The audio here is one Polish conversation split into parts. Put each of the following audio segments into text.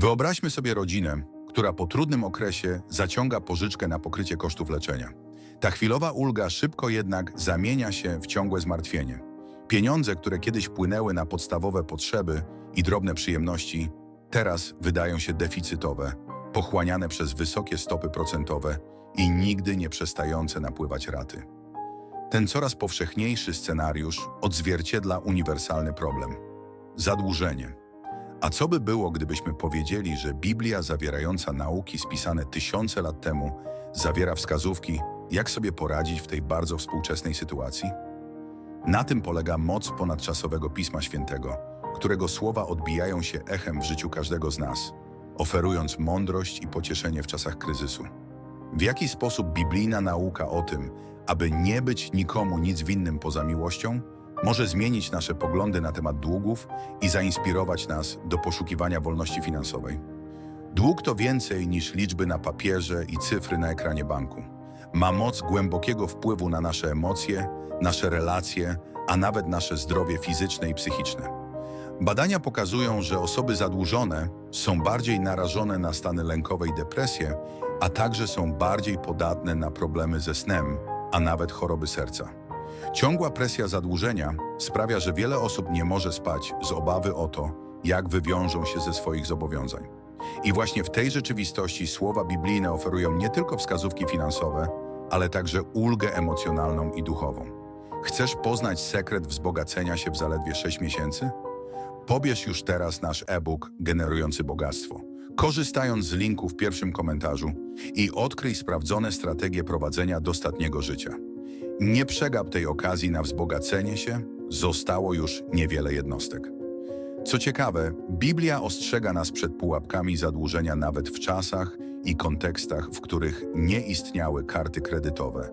Wyobraźmy sobie rodzinę, która po trudnym okresie zaciąga pożyczkę na pokrycie kosztów leczenia. Ta chwilowa ulga szybko jednak zamienia się w ciągłe zmartwienie. Pieniądze, które kiedyś płynęły na podstawowe potrzeby i drobne przyjemności, teraz wydają się deficytowe, pochłaniane przez wysokie stopy procentowe i nigdy nie przestające napływać raty. Ten coraz powszechniejszy scenariusz odzwierciedla uniwersalny problem zadłużenie. A co by było, gdybyśmy powiedzieli, że Biblia zawierająca nauki spisane tysiące lat temu zawiera wskazówki, jak sobie poradzić w tej bardzo współczesnej sytuacji? Na tym polega moc ponadczasowego Pisma Świętego, którego słowa odbijają się echem w życiu każdego z nas, oferując mądrość i pocieszenie w czasach kryzysu. W jaki sposób biblijna nauka o tym, aby nie być nikomu nic winnym poza miłością, może zmienić nasze poglądy na temat długów i zainspirować nas do poszukiwania wolności finansowej. Dług to więcej niż liczby na papierze i cyfry na ekranie banku. Ma moc głębokiego wpływu na nasze emocje, nasze relacje, a nawet nasze zdrowie fizyczne i psychiczne. Badania pokazują, że osoby zadłużone są bardziej narażone na stany lękowe i depresję, a także są bardziej podatne na problemy ze snem, a nawet choroby serca. Ciągła presja zadłużenia sprawia, że wiele osób nie może spać z obawy o to, jak wywiążą się ze swoich zobowiązań. I właśnie w tej rzeczywistości słowa biblijne oferują nie tylko wskazówki finansowe, ale także ulgę emocjonalną i duchową. Chcesz poznać sekret wzbogacenia się w zaledwie 6 miesięcy? Pobierz już teraz nasz e-book generujący bogactwo, korzystając z linku w pierwszym komentarzu i odkryj sprawdzone strategie prowadzenia dostatniego życia. Nie przegap tej okazji na wzbogacenie się, zostało już niewiele jednostek. Co ciekawe, Biblia ostrzega nas przed pułapkami zadłużenia nawet w czasach i kontekstach, w których nie istniały karty kredytowe,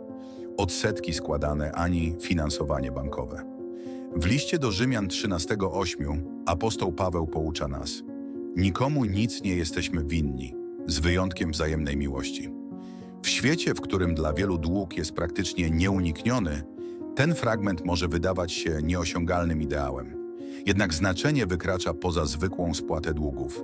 odsetki składane ani finansowanie bankowe. W liście do Rzymian 13:8 apostoł Paweł poucza nas: Nikomu nic nie jesteśmy winni, z wyjątkiem wzajemnej miłości. W świecie, w którym dla wielu dług jest praktycznie nieunikniony, ten fragment może wydawać się nieosiągalnym ideałem. Jednak znaczenie wykracza poza zwykłą spłatę długów.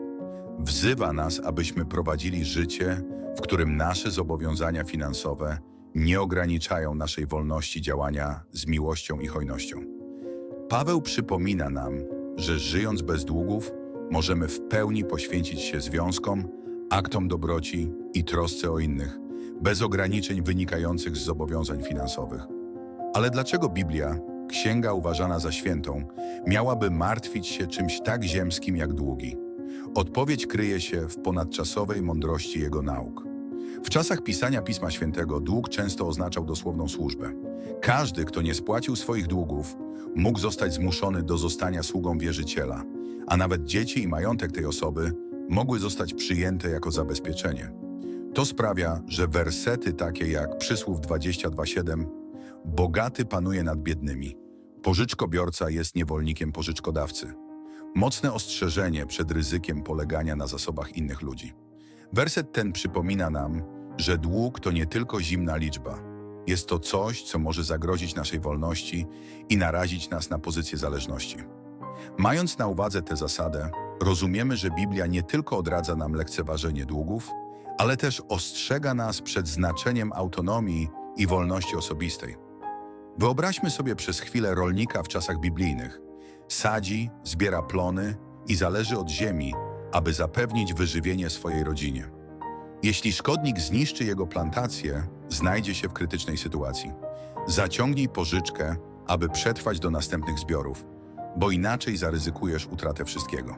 Wzywa nas, abyśmy prowadzili życie, w którym nasze zobowiązania finansowe nie ograniczają naszej wolności działania z miłością i hojnością. Paweł przypomina nam, że żyjąc bez długów, możemy w pełni poświęcić się związkom, aktom dobroci i trosce o innych, bez ograniczeń wynikających z zobowiązań finansowych. Ale dlaczego Biblia, księga uważana za świętą, miałaby martwić się czymś tak ziemskim jak długi? Odpowiedź kryje się w ponadczasowej mądrości jego nauk. W czasach pisania Pisma Świętego dług często oznaczał dosłowną służbę. Każdy, kto nie spłacił swoich długów, mógł zostać zmuszony do zostania sługą wierzyciela, a nawet dzieci i majątek tej osoby mogły zostać przyjęte jako zabezpieczenie. To sprawia, że wersety takie jak Przysłów 22:7 Bogaty panuje nad biednymi. Pożyczkobiorca jest niewolnikiem pożyczkodawcy. Mocne ostrzeżenie przed ryzykiem polegania na zasobach innych ludzi. Werset ten przypomina nam, że dług to nie tylko zimna liczba. Jest to coś, co może zagrozić naszej wolności i narazić nas na pozycję zależności. Mając na uwadze tę zasadę, rozumiemy, że Biblia nie tylko odradza nam lekceważenie długów, ale też ostrzega nas przed znaczeniem autonomii i wolności osobistej. Wyobraźmy sobie przez chwilę rolnika w czasach biblijnych. Sadzi, zbiera plony i zależy od ziemi, aby zapewnić wyżywienie swojej rodzinie. Jeśli szkodnik zniszczy jego plantację, znajdzie się w krytycznej sytuacji. Zaciągnij pożyczkę, aby przetrwać do następnych zbiorów, bo inaczej zaryzykujesz utratę wszystkiego.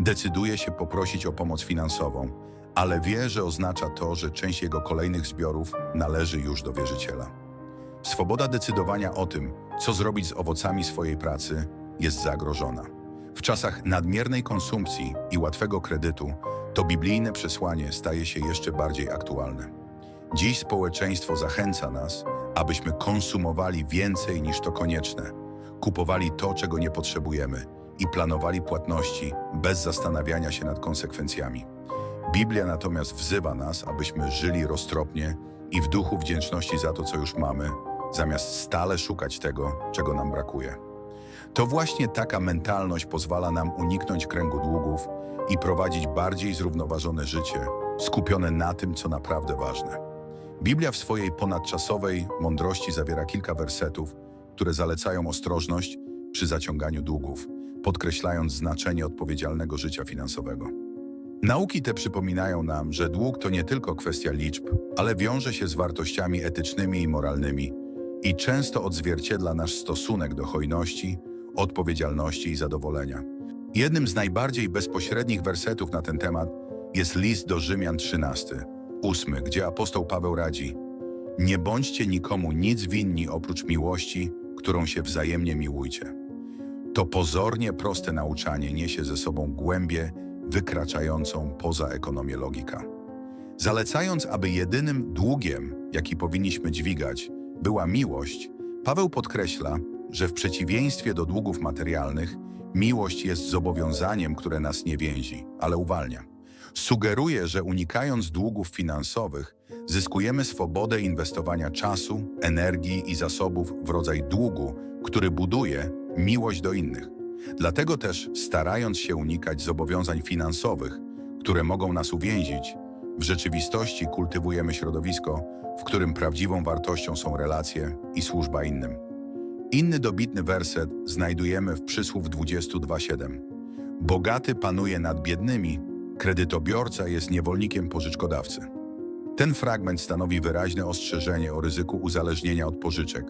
Decyduje się poprosić o pomoc finansową, ale wie, że oznacza to, że część jego kolejnych zbiorów należy już do wierzyciela. Swoboda decydowania o tym, co zrobić z owocami swojej pracy, jest zagrożona. W czasach nadmiernej konsumpcji i łatwego kredytu, to biblijne przesłanie staje się jeszcze bardziej aktualne. Dziś społeczeństwo zachęca nas, abyśmy konsumowali więcej niż to konieczne, kupowali to, czego nie potrzebujemy i planowali płatności bez zastanawiania się nad konsekwencjami. Biblia natomiast wzywa nas, abyśmy żyli roztropnie i w duchu wdzięczności za to, co już mamy, zamiast stale szukać tego, czego nam brakuje. To właśnie taka mentalność pozwala nam uniknąć kręgu długów, i prowadzić bardziej zrównoważone życie, skupione na tym, co naprawdę ważne. Biblia w swojej ponadczasowej mądrości zawiera kilka wersetów, które zalecają ostrożność przy zaciąganiu długów, podkreślając znaczenie odpowiedzialnego życia finansowego. Nauki te przypominają nam, że dług to nie tylko kwestia liczb, ale wiąże się z wartościami etycznymi i moralnymi i często odzwierciedla nasz stosunek do hojności, odpowiedzialności i zadowolenia. Jednym z najbardziej bezpośrednich wersetów na ten temat jest list do Rzymian 13, 8, gdzie apostoł Paweł radzi Nie bądźcie nikomu nic winni oprócz miłości, którą się wzajemnie miłujcie. To pozornie proste nauczanie niesie ze sobą głębię wykraczającą poza ekonomię logika. Zalecając, aby jedynym długiem, jaki powinniśmy dźwigać, była miłość, Paweł podkreśla, że w przeciwieństwie do długów materialnych, miłość jest zobowiązaniem, które nas nie więzi, ale uwalnia. Sugeruje, że unikając długów finansowych, zyskujemy swobodę inwestowania czasu, energii i zasobów w rodzaj długu, który buduje miłość do innych. Dlatego też, starając się unikać zobowiązań finansowych, które mogą nas uwięzić, w rzeczywistości kultywujemy środowisko, w którym prawdziwą wartością są relacje i służba innym. Inny dobitny werset znajdujemy w przysłów 22:7. Bogaty panuje nad biednymi, kredytobiorca jest niewolnikiem pożyczkodawcy. Ten fragment stanowi wyraźne ostrzeżenie o ryzyku uzależnienia od pożyczek,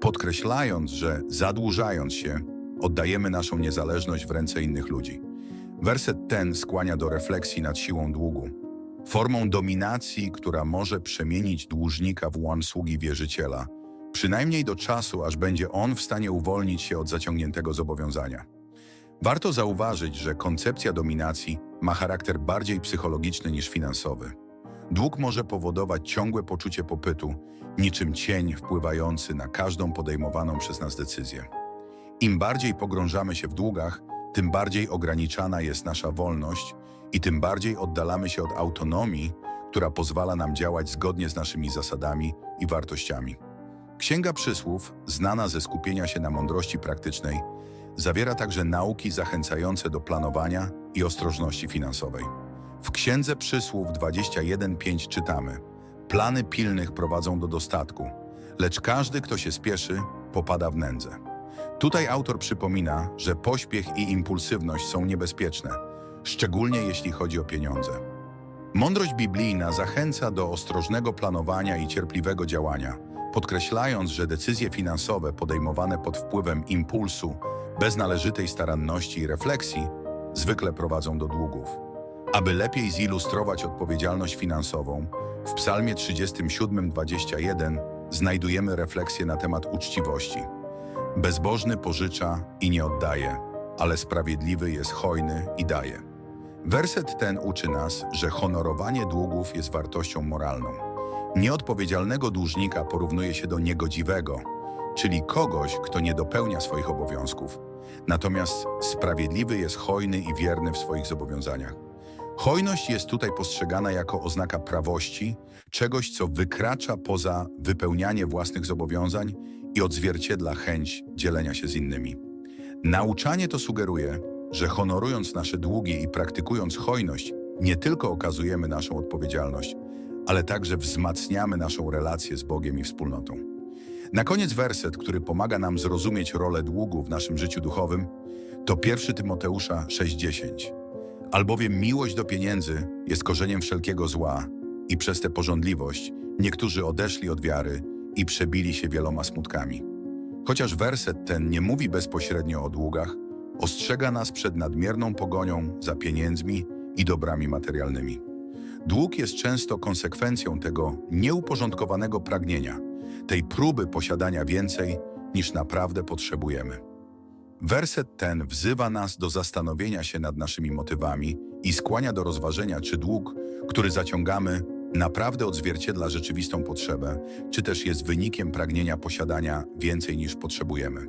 podkreślając, że zadłużając się, oddajemy naszą niezależność w ręce innych ludzi. Werset ten skłania do refleksji nad siłą długu, formą dominacji, która może przemienić dłużnika w łan sługi wierzyciela, przynajmniej do czasu, aż będzie on w stanie uwolnić się od zaciągniętego zobowiązania. Warto zauważyć, że koncepcja dominacji ma charakter bardziej psychologiczny niż finansowy. Dług może powodować ciągłe poczucie popytu, niczym cień wpływający na każdą podejmowaną przez nas decyzję. Im bardziej pogrążamy się w długach, tym bardziej ograniczana jest nasza wolność i tym bardziej oddalamy się od autonomii, która pozwala nam działać zgodnie z naszymi zasadami i wartościami. Księga Przysłów, znana ze skupienia się na mądrości praktycznej, zawiera także nauki zachęcające do planowania i ostrożności finansowej. W Księdze Przysłów 21.5 czytamy Plany pilnych prowadzą do dostatku, lecz każdy, kto się spieszy, popada w nędzę. Tutaj autor przypomina, że pośpiech i impulsywność są niebezpieczne, szczególnie jeśli chodzi o pieniądze. Mądrość biblijna zachęca do ostrożnego planowania i cierpliwego działania, podkreślając, że decyzje finansowe podejmowane pod wpływem impulsu, bez należytej staranności i refleksji, zwykle prowadzą do długów. Aby lepiej zilustrować odpowiedzialność finansową, w Psalmie 37:21 znajdujemy refleksję na temat uczciwości. Bezbożny pożycza i nie oddaje, ale sprawiedliwy jest hojny i daje. Werset ten uczy nas, że honorowanie długów jest wartością moralną. Nieodpowiedzialnego dłużnika porównuje się do niegodziwego, czyli kogoś, kto nie dopełnia swoich obowiązków. Natomiast sprawiedliwy jest hojny i wierny w swoich zobowiązaniach. Hojność jest tutaj postrzegana jako oznaka prawości, czegoś, co wykracza poza wypełnianie własnych zobowiązań i odzwierciedla chęć dzielenia się z innymi. Nauczanie to sugeruje, że honorując nasze długi i praktykując hojność, nie tylko okazujemy naszą odpowiedzialność, ale także wzmacniamy naszą relację z Bogiem i wspólnotą. Na koniec werset, który pomaga nam zrozumieć rolę długu w naszym życiu duchowym, to 1 Tymoteusza 6:10. Albowiem miłość do pieniędzy jest korzeniem wszelkiego zła i przez tę pożądliwość niektórzy odeszli od wiary i przebili się wieloma smutkami. Chociaż werset ten nie mówi bezpośrednio o długach, ostrzega nas przed nadmierną pogonią za pieniędzmi i dobrami materialnymi. Dług jest często konsekwencją tego nieuporządkowanego pragnienia, tej próby posiadania więcej niż naprawdę potrzebujemy. Werset ten wzywa nas do zastanowienia się nad naszymi motywami i skłania do rozważenia, czy dług, który zaciągamy, naprawdę odzwierciedla rzeczywistą potrzebę, czy też jest wynikiem pragnienia posiadania więcej niż potrzebujemy.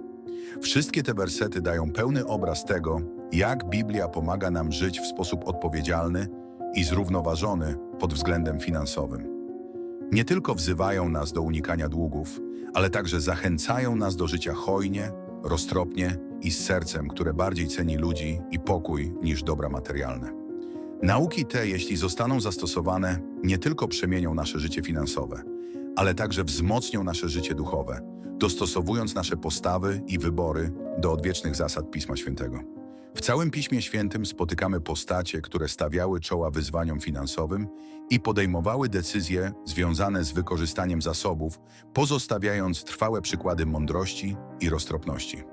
Wszystkie te wersety dają pełny obraz tego, jak Biblia pomaga nam żyć w sposób odpowiedzialny i zrównoważony pod względem finansowym. Nie tylko wzywają nas do unikania długów, ale także zachęcają nas do życia hojnie, roztropnie i z sercem, które bardziej ceni ludzi i pokój niż dobra materialne. Nauki te, jeśli zostaną zastosowane, nie tylko przemienią nasze życie finansowe, ale także wzmocnią nasze życie duchowe, dostosowując nasze postawy i wybory do odwiecznych zasad Pisma Świętego. W całym Piśmie Świętym spotykamy postacie, które stawiały czoła wyzwaniom finansowym i podejmowały decyzje związane z wykorzystaniem zasobów, pozostawiając trwałe przykłady mądrości i roztropności.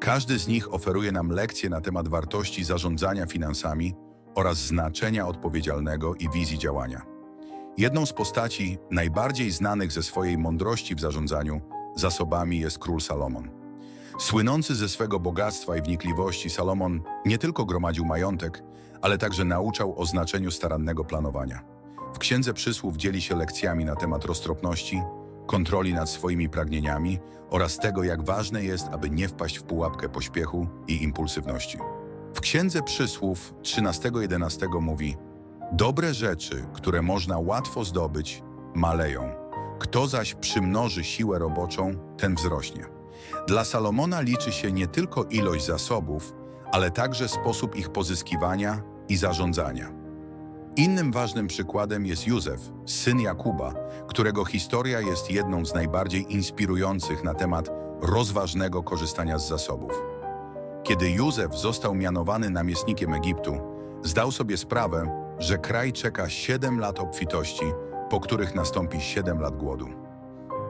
Każdy z nich oferuje nam lekcje na temat wartości zarządzania finansami oraz znaczenia odpowiedzialnego i wizji działania. Jedną z postaci najbardziej znanych ze swojej mądrości w zarządzaniu zasobami jest król Salomon. Słynący ze swego bogactwa i wnikliwości, Salomon nie tylko gromadził majątek, ale także nauczał o znaczeniu starannego planowania. W Księdze Przysłów dzieli się lekcjami na temat roztropności, kontroli nad swoimi pragnieniami oraz tego, jak ważne jest, aby nie wpaść w pułapkę pośpiechu i impulsywności. W Księdze Przysłów 13:11 mówi: Dobre rzeczy, które można łatwo zdobyć, maleją. Kto zaś przymnoży siłę roboczą, ten wzrośnie. Dla Salomona liczy się nie tylko ilość zasobów, ale także sposób ich pozyskiwania i zarządzania. Innym ważnym przykładem jest Józef, syn Jakuba, którego historia jest jedną z najbardziej inspirujących na temat rozważnego korzystania z zasobów. Kiedy Józef został mianowany namiestnikiem Egiptu, zdał sobie sprawę, że kraj czeka 7 lat obfitości, po których nastąpi 7 lat głodu.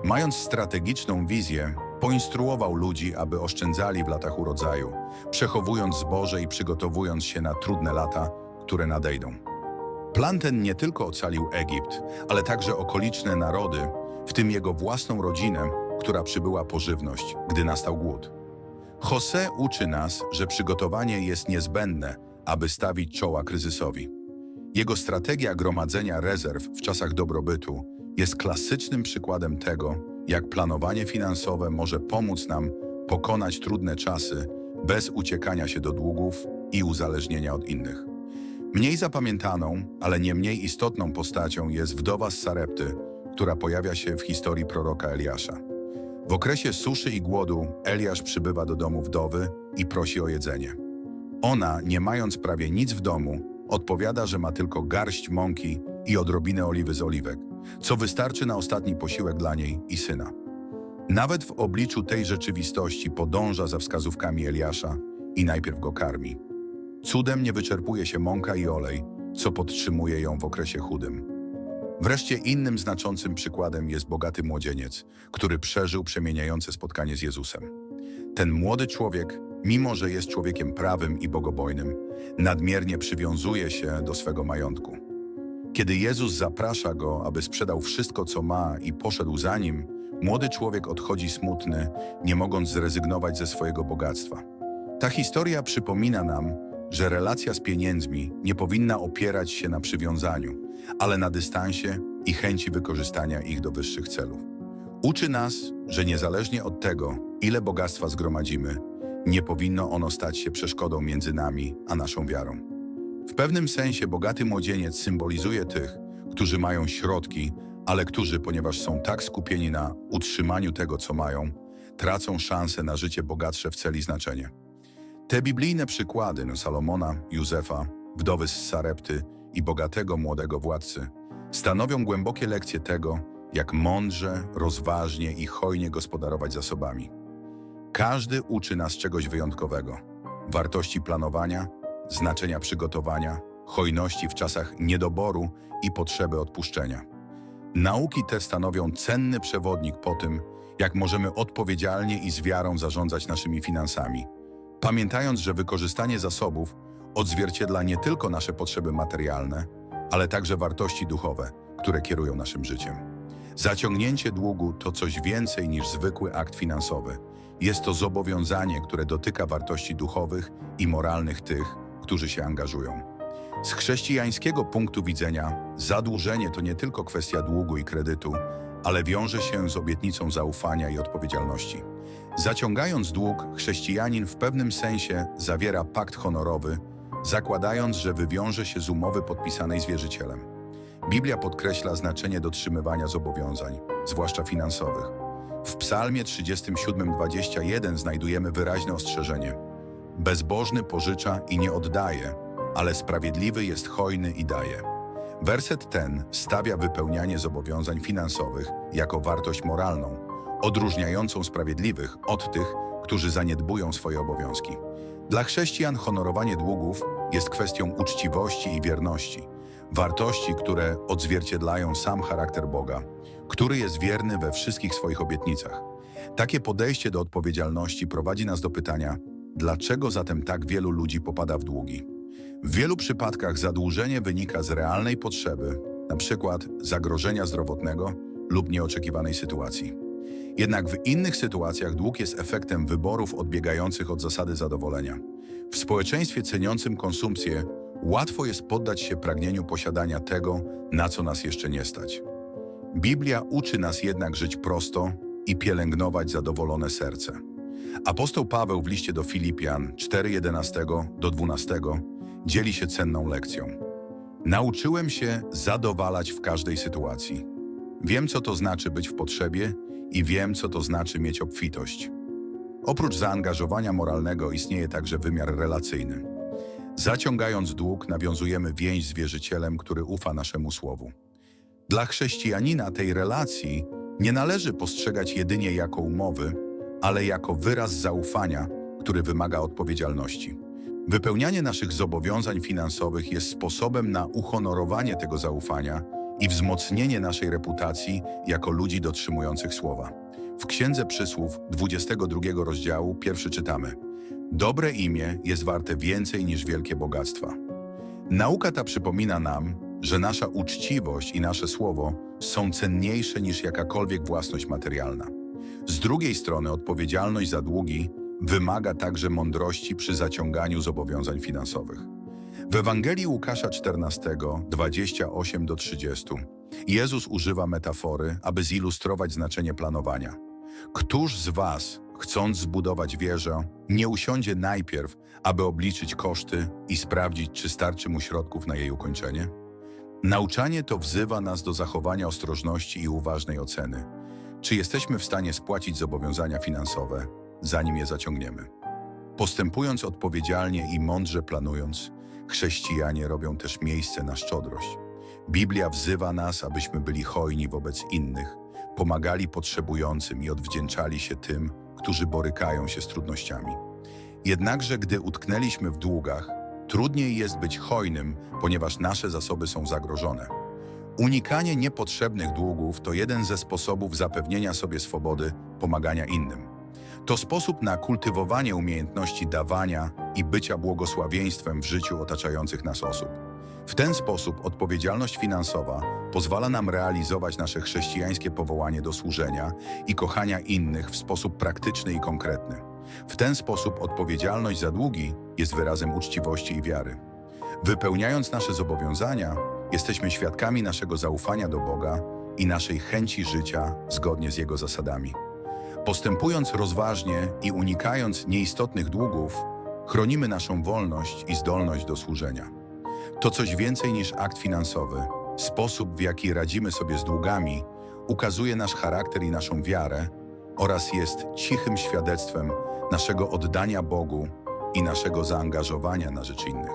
Mając strategiczną wizję, poinstruował ludzi, aby oszczędzali w latach urodzaju, przechowując zboże i przygotowując się na trudne lata, które nadejdą. Plan ten nie tylko ocalił Egipt, ale także okoliczne narody, w tym jego własną rodzinę, która przybyła po żywność, gdy nastał głód. Jose uczy nas, że przygotowanie jest niezbędne, aby stawić czoła kryzysowi. Jego strategia gromadzenia rezerw w czasach dobrobytu jest klasycznym przykładem tego, jak planowanie finansowe może pomóc nam pokonać trudne czasy bez uciekania się do długów i uzależnienia od innych. Mniej zapamiętaną, ale nie mniej istotną postacią jest wdowa z Sarepty, która pojawia się w historii proroka Eliasza. W okresie suszy i głodu Eliasz przybywa do domu wdowy i prosi o jedzenie. Ona, nie mając prawie nic w domu, odpowiada, że ma tylko garść mąki i odrobinę oliwy z oliwek, co wystarczy na ostatni posiłek dla niej i syna. Nawet w obliczu tej rzeczywistości podąża za wskazówkami Eliasza i najpierw go karmi. Cudem nie wyczerpuje się mąka i olej, co podtrzymuje ją w okresie chudym. Wreszcie innym znaczącym przykładem jest bogaty młodzieniec, który przeżył przemieniające spotkanie z Jezusem. Ten młody człowiek, mimo że jest człowiekiem prawym i bogobojnym, nadmiernie przywiązuje się do swego majątku. Kiedy Jezus zaprasza go, aby sprzedał wszystko, co ma i poszedł za nim, młody człowiek odchodzi smutny, nie mogąc zrezygnować ze swojego bogactwa. Ta historia przypomina nam, że relacja z pieniędzmi nie powinna opierać się na przywiązaniu, ale na dystansie i chęci wykorzystania ich do wyższych celów. Uczy nas, że niezależnie od tego, ile bogactwa zgromadzimy, nie powinno ono stać się przeszkodą między nami a naszą wiarą. W pewnym sensie bogaty młodzieniec symbolizuje tych, którzy mają środki, ale którzy, ponieważ są tak skupieni na utrzymaniu tego, co mają, tracą szansę na życie bogatsze w celi znaczenie. Te biblijne przykłady Salomona, Józefa, wdowy z Sarepty i bogatego młodego władcy stanowią głębokie lekcje tego, jak mądrze, rozważnie i hojnie gospodarować zasobami. Każdy uczy nas czegoś wyjątkowego: wartości planowania, znaczenia przygotowania, hojności w czasach niedoboru i potrzeby odpuszczenia. Nauki te stanowią cenny przewodnik po tym, jak możemy odpowiedzialnie i z wiarą zarządzać naszymi finansami, pamiętając, że wykorzystanie zasobów odzwierciedla nie tylko nasze potrzeby materialne, ale także wartości duchowe, które kierują naszym życiem. Zaciągnięcie długu to coś więcej niż zwykły akt finansowy. Jest to zobowiązanie, które dotyka wartości duchowych i moralnych tych, którzy się angażują. Z chrześcijańskiego punktu widzenia, zadłużenie to nie tylko kwestia długu i kredytu, ale wiąże się z obietnicą zaufania i odpowiedzialności. Zaciągając dług, chrześcijanin w pewnym sensie zawiera pakt honorowy, zakładając, że wywiąże się z umowy podpisanej z wierzycielem. Biblia podkreśla znaczenie dotrzymywania zobowiązań, zwłaszcza finansowych. W Psalmie 37:21 znajdujemy wyraźne ostrzeżenie: Bezbożny pożycza i nie oddaje, ale sprawiedliwy jest hojny i daje. Werset ten stawia wypełnianie zobowiązań finansowych jako wartość moralną, odróżniającą sprawiedliwych od tych, którzy zaniedbują swoje obowiązki. Dla chrześcijan honorowanie długów jest kwestią uczciwości i wierności, wartości, które odzwierciedlają sam charakter Boga, który jest wierny we wszystkich swoich obietnicach. Takie podejście do odpowiedzialności prowadzi nas do pytania, dlaczego zatem tak wielu ludzi popada w długi? W wielu przypadkach zadłużenie wynika z realnej potrzeby, np. zagrożenia zdrowotnego lub nieoczekiwanej sytuacji. Jednak w innych sytuacjach dług jest efektem wyborów odbiegających od zasady zadowolenia. W społeczeństwie ceniącym konsumpcję łatwo jest poddać się pragnieniu posiadania tego, na co nas jeszcze nie stać. Biblia uczy nas jednak żyć prosto i pielęgnować zadowolone serce. Apostoł Paweł w liście do Filipian 4:11 do 12 dzieli się cenną lekcją. Nauczyłem się zadowalać w każdej sytuacji. Wiem, co to znaczy być w potrzebie i wiem, co to znaczy mieć obfitość. Oprócz zaangażowania moralnego istnieje także wymiar relacyjny. Zaciągając dług, nawiązujemy więź z wierzycielem, który ufa naszemu słowu. Dla chrześcijanina tej relacji nie należy postrzegać jedynie jako umowy, ale jako wyraz zaufania, który wymaga odpowiedzialności. Wypełnianie naszych zobowiązań finansowych jest sposobem na uhonorowanie tego zaufania i wzmocnienie naszej reputacji jako ludzi dotrzymujących słowa. W Księdze Przysłów 22 rozdziału pierwszy czytamy Dobre imię jest warte więcej niż wielkie bogactwa. Nauka ta przypomina nam, że nasza uczciwość i nasze słowo są cenniejsze niż jakakolwiek własność materialna. Z drugiej strony odpowiedzialność za długi wymaga także mądrości przy zaciąganiu zobowiązań finansowych. W Ewangelii Łukasza 14, 28 do 30 Jezus używa metafory, aby zilustrować znaczenie planowania. Któż z was, chcąc zbudować wieżę, nie usiądzie najpierw, aby obliczyć koszty i sprawdzić, czy starczy mu środków na jej ukończenie? Nauczanie to wzywa nas do zachowania ostrożności i uważnej oceny. Czy jesteśmy w stanie spłacić zobowiązania finansowe, zanim je zaciągniemy? Postępując odpowiedzialnie i mądrze planując, chrześcijanie robią też miejsce na szczodrość. Biblia wzywa nas, abyśmy byli hojni wobec innych, pomagali potrzebującym i odwdzięczali się tym, którzy borykają się z trudnościami. Jednakże, gdy utknęliśmy w długach, trudniej jest być hojnym, ponieważ nasze zasoby są zagrożone. Unikanie niepotrzebnych długów to jeden ze sposobów zapewnienia sobie swobody, pomagania innym. To sposób na kultywowanie umiejętności dawania i bycia błogosławieństwem w życiu otaczających nas osób. W ten sposób odpowiedzialność finansowa pozwala nam realizować nasze chrześcijańskie powołanie do służenia i kochania innych w sposób praktyczny i konkretny. W ten sposób odpowiedzialność za długi jest wyrazem uczciwości i wiary. Wypełniając nasze zobowiązania, jesteśmy świadkami naszego zaufania do Boga i naszej chęci życia zgodnie z Jego zasadami. Postępując rozważnie i unikając nieistotnych długów, chronimy naszą wolność i zdolność do służenia. To coś więcej niż akt finansowy. Sposób, w jaki radzimy sobie z długami, ukazuje nasz charakter i naszą wiarę oraz jest cichym świadectwem naszego oddania Bogu i naszego zaangażowania na rzecz innych.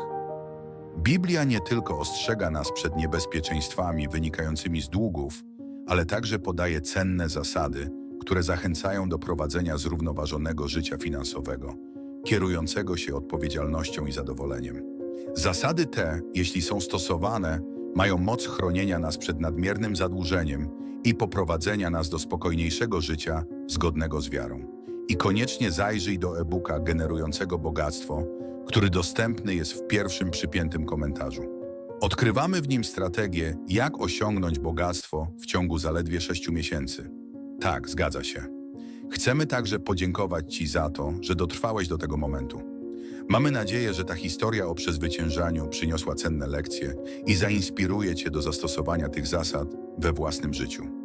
Biblia nie tylko ostrzega nas przed niebezpieczeństwami wynikającymi z długów, ale także podaje cenne zasady, które zachęcają do prowadzenia zrównoważonego życia finansowego, kierującego się odpowiedzialnością i zadowoleniem. Zasady te, jeśli są stosowane, mają moc chronienia nas przed nadmiernym zadłużeniem i poprowadzenia nas do spokojniejszego życia zgodnego z wiarą. I koniecznie zajrzyj do e-booka generującego bogactwo, który dostępny jest w pierwszym przypiętym komentarzu. Odkrywamy w nim strategię, jak osiągnąć bogactwo w ciągu zaledwie 6 miesięcy. Tak, zgadza się. Chcemy także podziękować Ci za to, że dotrwałeś do tego momentu. Mamy nadzieję, że ta historia o przezwyciężaniu przyniosła cenne lekcje i zainspiruje Cię do zastosowania tych zasad we własnym życiu.